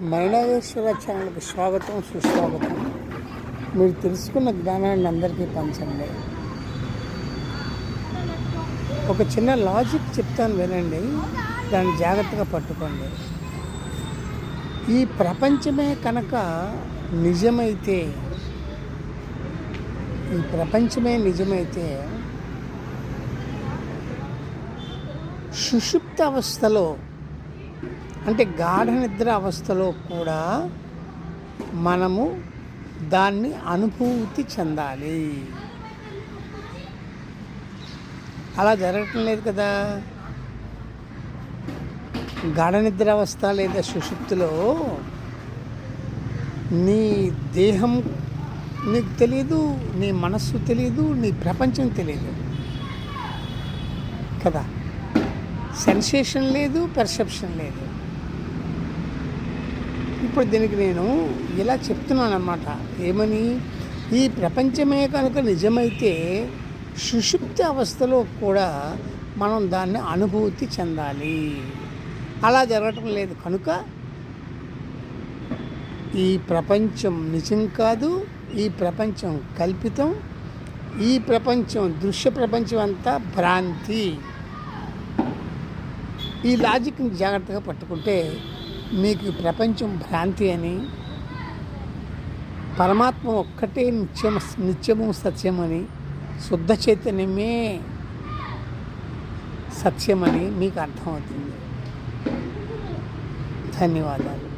మరణేశ్వర ఛానల్కి స్వాగతం సుస్వాగతం. మీరు తెలుసుకున్న జ్ఞానాన్ని అందరికీ పంచండి. ఒక చిన్న లాజిక్ చెప్తాను వినండి. దాన్ని జాగ్రత్తగా పట్టుకోండి. ఈ ప్రపంచమే కనుక నిజమైతే ఈ ప్రపంచమే నిజమైతే సుషుప్త అవస్థలో అంటే గాఢ నిద్ర అవస్థలో కూడా మనము దాన్ని అనుభూతి చెందాలి. అలా జరగటం లేదు కదా. గాఢ నిద్ర అవస్థ లేదా సుషుప్తిలో నీ దేహం నీకు తెలియదు నీ మనస్సు తెలియదు నీ ప్రపంచం తెలియదు కదా. సెన్సేషన్ లేదు పెర్సెప్షన్ లేదు. ఇప్పుడు దీనికి నేను ఇలా చెప్తున్నాను అన్నమాట ఏమని? ఈ ప్రపంచమే కనుక నిజమైతే సుషుప్తి అవస్థలో కూడా మనం దాన్ని అనుభూతి చెందాలి. అలా జరగటం లేదు. కనుక ఈ ప్రపంచం నిజం కాదు ఈ ప్రపంచం కల్పితం ఈ ప్రపంచం దృశ్య ప్రపంచం అంతా భ్రాంతి. ఈ లాజిక్ని జాగ్రత్తగా పట్టుకుంటే మీకు ప్రపంచం భ్రాంతి అని పరమాత్మ ఒక్కటే నిత్యం నిత్యము సత్యమని శుద్ధ చైతన్యమే సత్యమని మీకు అర్థమవుతుంది. ధన్యవాదాలు.